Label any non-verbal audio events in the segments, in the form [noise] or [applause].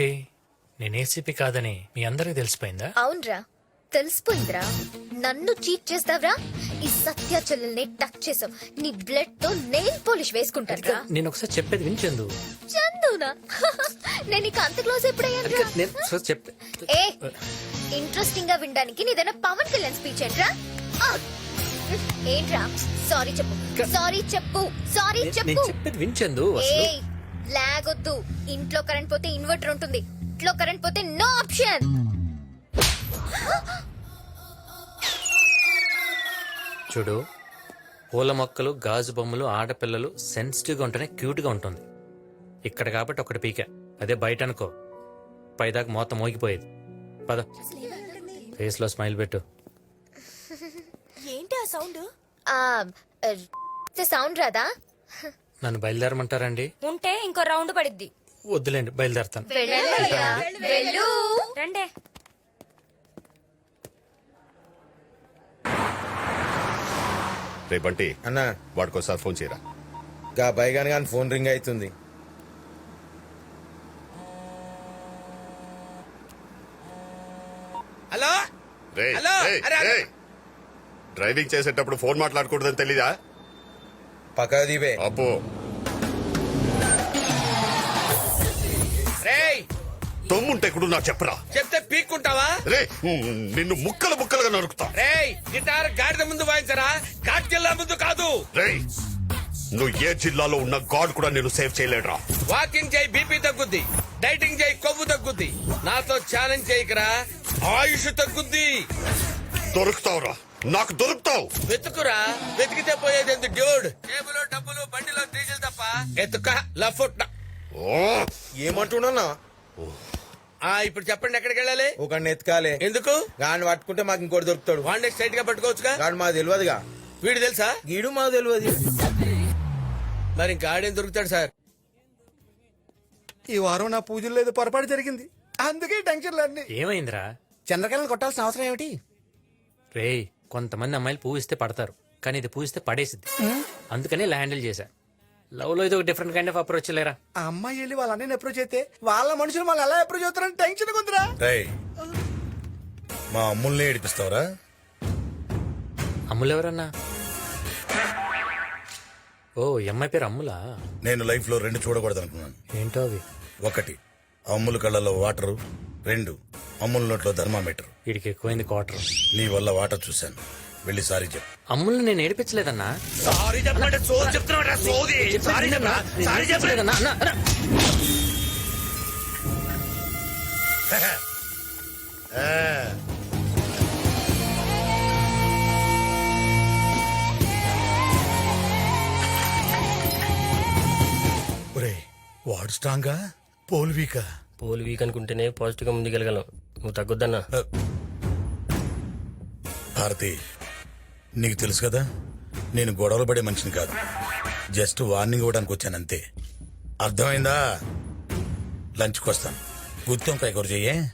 ఏంటి నేను ఏసీపీ కాదని మీ అందరికి తెలిసిపోయిందా? అవునరా. తెలిసిపోయిందిరా. నన్ను చీట్ చేస్తావరా? ఈ సత్య చెల్లెల్ని టచ్ చేసావు. నీ బ్లడ్తో నెయిల్ పోలిష్ వేసుకుంటారా నేను ఒకసారి చెప్పేది వినిచెందు చందునా? [laughs] నేను నీకు అంత క్లోజ్ ఎప్పుడయ్యాను ఏ ఇంట్రెస్టింగ్గా వినడానికి నీదైనా పవన్ కళ్యాణ్ స్పీచ్ ఏంట్రా! ఏంట్రా? సారీ చెప్పు. సారీ చెప్పు. సారీ చెప్పు. చెప్పేది వినిచెందు అసలు లాగొద్దు. ఇంట్లో కరెంట్ పోతే ఇన్వర్టర్ ఉంటుంది. ఇంట్లో కరెంట్ పోతే నో ఆప్షన్. చూడు పూల మొక్కలు గాజు బొమ్మలు ఆడపిల్లలు సెన్సిటివ్గా ఉంటేనే క్యూట్గా ఉంటుంది. ఇక్కడ కాబట్టి ఒకటి పీక. అదే బయట అనుకో. పైదాకా మొత్తం మోగిపోయేది. పద. ఫేస్లో స్మైల్ పెట్టు. ఏంటి ఆ సౌండ్ సౌండ్ రాదా? నన్ను బయలుదేరమంటారండి? ఉంటే ఇంకో రౌండ్ పడిద్ది. వద్దులేండి బయలుదేరతాను. వెళ్ళయ్యా, వెళ్ళు. రండే. రే బంటి అన్నా. వాడికోసారి ఫోన్ చేయరా. గా బైగాన్ గాని ఫోన్ రింగ్ అవుతుంది హలో? రే. డ్రైవింగ్ చేసేటప్పుడు ఫోన్ మాట్లాడకూడదని తెలీదా? దీపే అబ్బో. రేయ్! తమ్ముంటే కూడా నాకు చెప్పరా? చెప్తే పీక్కుంటావా? రే నిన్ను ముక్కలు ముక్కలుగా నరుకుతా. రేయ్ గిటార్ గాడిద ముందు వాయించరా? ఘాట్కెళ్ళ ముందు కాదు. రే నువ్వు ఏ జిల్లాలో ఉన్న గాడ్ కూడా నేను సేవ్ చేయలేడురా. వాకింగ్ చేయి బీపీ తగ్గుద్ది. డైటింగ్ చేయి కొవ్వు తగ్గుద్ది. నాతో ఛాలెంజ్ చేయకరా? ఆయుష్ తగ్గుద్ది. దొరుకుతావురా. నాకు దొరుకుతావు. వెతుకురా. వెతికితే పోయేది ఎందుకు డ్యూడ్ ఎత్తుక లఫుట్ ఏమంటున్నా ఆ ఇప్పుడు చెప్పండి ఎక్కడికి వెళ్ళాలి? ఒక ఎత్కాలే ఎందుకు? గాని పట్టుకుంటే మాకు ఇంకోటి దొరుకుతాడు. వన్ డే స్ట్రైట్గా పట్టుకోవచ్చుగా? గాని మాకు తెలియదుగా వీడు తెలుసా? గీడు మాకు తెలియదు మరి ఇంకా ఆడేం దొరుకుతాడు సార్? ఈ వారం నా పూజలు లేదు పొరపాటు జరిగింది. అందుకే టెన్షన్లు అన్ని. ఏమైందిరా? చంద్రకళను కొట్టాల్సిన అవసరం ఏమిటి? రేయ్ కొంతమంది అమ్మాయిలు పూవిస్తే పడతారు. కానీ ఇది పూవిస్తే పడేసిద్ది. అందుకని ఇలా హ్యాండిల్ చేశా. లవ్లో ఇది ఒక డిఫరెంట్ కైండ్ ఆఫ్ అప్రోచ్ లేరా? ఆ అమ్మాయి వెళ్ళి వాళ్ళ అన్నయ్యని అప్రోచ్ అయితే వాళ్ళ మనుషులు వాళ్ళు ఎలా అప్రోచ్ అవుతారని టెన్షన్ ఉందిరా. రేయ్ మా అమ్ముల్ని ఏడిపిస్తావరా? అమ్ములు ఎవరన్నా? ఓ ఈ అమ్మాయి పేరు అమ్ములా? నేను లైఫ్లో రెండు చూడకూడదు అనుకున్నాను ఏంటో అవి ఒకటి అమ్ముల కళ్ళలో వాటరు. రెండు అమ్ముల నోట్లో థర్మామీటర్ వీడికి ఎక్కువైంది క్వార్టర్ నీ వల్ల వాటర్ చూశాను. వెళ్ళి సారీ చెప్పు. అమ్ముల్ని నేను ఏడిపించలేదన్నా. సారీ చెప్పండి సోది చెప్తున్నాడు సోది. సారీ చెప్పరా? సారీ చెప్పలేదు ఏడిపించలేదన్నా. అన్నా, అన్నా. [laughs] ఒరేయ్ వాడు స్ట్రాంగా? పోల్ వీకా పోల్ వీక్ అనుకుంటేనే పాజిటివ్గా ముందుకెళ్ళగలం. నువ్వు తగ్గొద్దన్నా. భారతి నీకు తెలుసు కదా నేను గొడవలు పడే మనిషిని కాదు. జస్ట్ వార్నింగ్ ఇవ్వడానికి వచ్చాను అంతే అర్థమైందా? లంచ్కి వస్తాను. గుత్తంకాయ కూర చెయ్యే?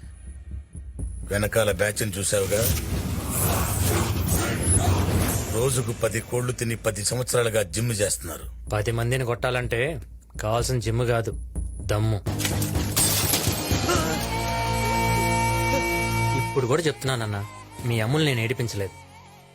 వెనకాల బ్యాచ్ని చూసావుగా? రోజుకు పది కోళ్ళు తిని పది సంవత్సరాలుగా జిమ్ చేస్తున్నారు. పది మందిని కొట్టాలంటే కావాల్సిన జిమ్ కాదు దమ్ము. ఇప్పుడు కూడా చెప్తున్నానన్నా మీ అమ్ముల్ని నేను ఏడిపించలేదు.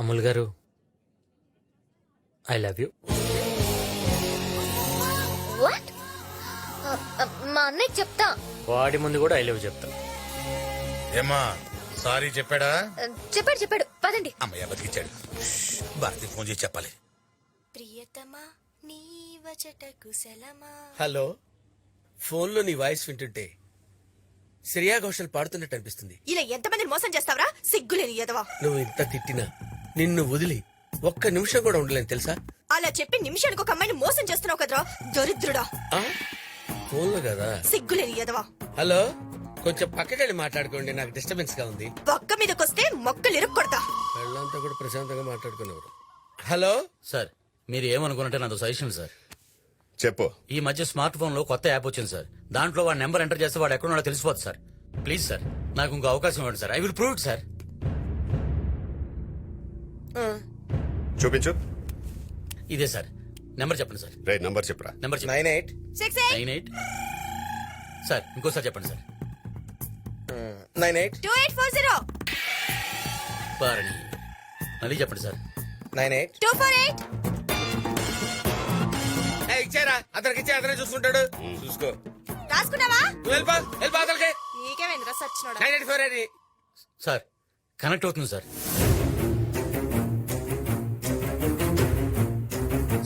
అమ్ముల్ గారు ఐ లవ్ యూ. వాట్ మా అన్నయ్య చెప్తా. వాడి ముందు కూడా ఐ లవ్ చెప్తా. ఏమా సారీ చెప్పాడా? చెప్పాడు చెప్పాడు. పదండి. అమ్మయ్య బతికిచ్చాడు. భారతి ఫోన్ చేసి చెప్పాలి. ప్రియతమా నీ వచట కుశలమా? హలో ఫోన్లో నీ వాయిస్ వింటుంటే శ్రేయా ఘోషల్ పాడుతున్నట్టు అనిపిస్తుంది. ఇలా ఎంతమందిని మోసం చేస్తావరా? సిగ్గులేని ఎదవా నువ్వు ఇంత తిట్టినా నిన్ను వదిలి ఒక్క నిమిషం కూడా ఉండలేను తెలుసా? అలా చెప్పి నిమిషానికి ఒక అమ్మాయిని మోసం చేస్తున్నావు కదరా దరిద్రుడా. ఆ? ఫోన్లో కదా? సిగ్గులేని ఎదవా హలో? కొంచెం పక్కకెళ్ళి మాట్లాడుకోండి నాకు డిస్టర్బెన్స్గా ఉంది. పక్క మీదకొస్తే మొక్కలు ఇరుక్కొడతా. వాళ్ళంతా కూడా ప్రశాంతంగా మాట్లాడుకునేవారు. హలో? సార్ మీరు ఏమనుకున్నట్టే నాతో సజెషన్ సార్. చెప్పు. ఈ మధ్య స్మార్ట్ ఫోన్లో కొత్త యాప్ వచ్చింది సార్. దాంట్లో వాడి నెంబర్ ఎంటర్ చేస్తే వాడు ఎక్కడున్నాడో తెలిసిపోతుంది సార్. Please sir. నాకు ఇంకో అవకాశం ఇవ్వండి sir. I will prove it sir. చూపించు. ఇదే సార్. నెంబర్ చెప్పండి సార్. రే నంబర్ చెప్పురా. Number nine eight. Six nine eight. Sir ఇంకోసారి చెప్పండి sir. Nine eight. Two eight four zero. మళ్ళీ చెప్పండి sir. Nine eight. Two four eight. ఏ, ఇచ్చారా. అతనికి ఇచ్చే అతనే చూసుకుంటాడు. చూసుకో. రాసుకున్నావా? నువ్వు వెళ్ళిపో వెళ్ళిపో అతనికి. నీకేమైందిరా సచ్చినోడా? Nine eight four eight. Sir connect అవుతుంది సార్.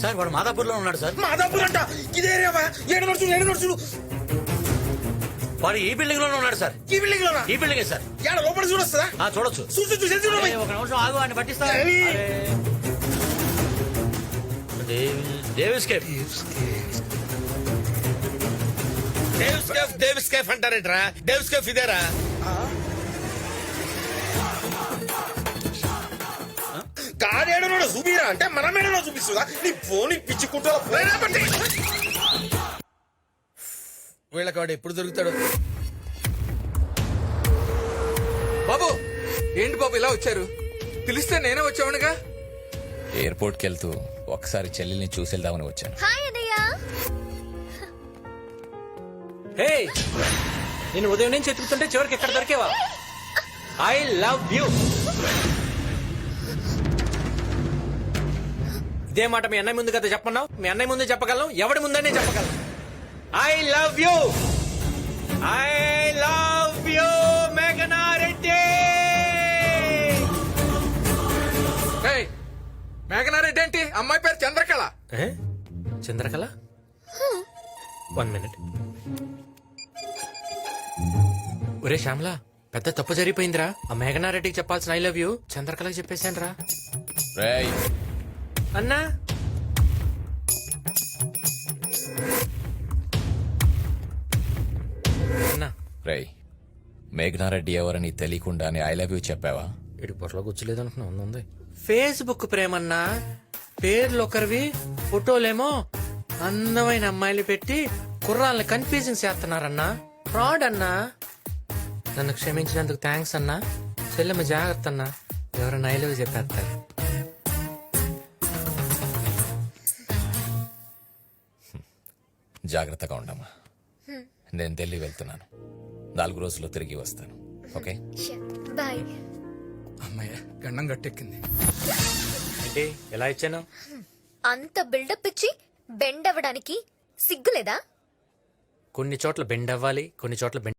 సార్ వాడు మాదాపూర్లో ఉన్నాడు సార్. మాదాపూర్ అంట? ఇదే ఏరియా ఏడు నడుచుడు ఏడు నడుచుడు వాడు ఈ బిల్డింగ్లోనే ఉన్నాడు సార్. ఈ బిల్డింగ్ లోనా ఈ బిల్డింగే సార్. ఏడ లోపల చూడొస్తుందా? ఆ, చూడొచ్చు. చూసి చూసి చూడు అరే, ఒక నిమిషం ఆగు అని పట్టిస్తా. ఏయ్. అరే. Davy- Davis Cape Davis Cafe Davis Cafe అంటారేంట్రా? Davis Cafe ఇదేరా? కాడేడనోడు చూపిరా. అంటే మన మేడలో చూపిస్తుందా? నీ ఫోన్ పిచ్చుకుంటా వీళ్ళకి వాడు ఎప్పుడు దొరుకుతాడు. బాబు ఏంటి బాబు ఇలా వచ్చారు? పిలిస్తే నేనే వచ్చావునుగా ఎయిర్పోర్ట్కి వెళ్తూ ఒకసారి చెల్లెల్ని చూసి వెళ్దామని వచ్చాను. హాయ్ అన్నయ్య. హే నేను ఉదయం నుంచి ఎత్తుకుతుంటే చివరికి ఎక్కడ దొరికేవా? ఐ లవ్ యూ ఇదే మాట మీ అన్నయ్య ముందు కదా చెప్పన్నావు? మీ అన్నయ్య ముందు చెప్పగలను ఎవడి ముందనే చెప్పగలను. I love you I love you మేఘనా రెడ్డి. ఏయ్, మేఘనారెడ్డి ఏంటి? అమ్మాయి పేరు చంద్రకళ. ఏ? చంద్రకళ? వన్ మినిట్ ఒరే శ్యామలా పెద్ద తప్పు జరిగిపోయిందిరా. ఆ మేఘనారెడ్డికి చెప్పాల్సిన ఐ లవ్ యూ చంద్రకళకి చెప్పేశాను రా అన్నా? అన్నా. రేయ్ మేఘనారెడ్డి ఎవరని తెలియకుండానే ఐ లవ్ యూ చెప్పావా? ఇటు పొరలో కూర్చోలేదు అనుకున్నా ఉంది, ఫేస్బుక్ ప్రేమన్నా? పేర్లు ఒకరివి ఫోటోలేమో? అందమైన అమ్మాయిలు పెట్టి కుర్రాళ్ళని కన్ఫ్యూజింగ్ చేస్తున్నారన్నా? ఫ్రాడ్ అన్నా? నన్ను క్షమించినందుకు థ్యాంక్స్ అన్నా? చెల్లెమ్మ జాగ్రత్త అన్నా ఎవరైనా ఐలవ్ చెప్పేస్తారు. జాగ్రత్తగా ఉండమ్మా. నేను ఢిల్లీ వెళ్తున్నాను. నాలుగు రోజుల్లో తిరిగి వస్తాను. ఓకే? బాయ్. అమ్మాయి గండం గట్టెక్కింది. ఏంటి? ఎలా ఇచ్చాను? అంత బిల్డప్ ఇచ్చి బెండ్ అవ్వడానికి సిగ్గులేదా? కొన్ని చోట్ల బెండ్ అవ్వాలి కొన్ని చోట్ల బెండ్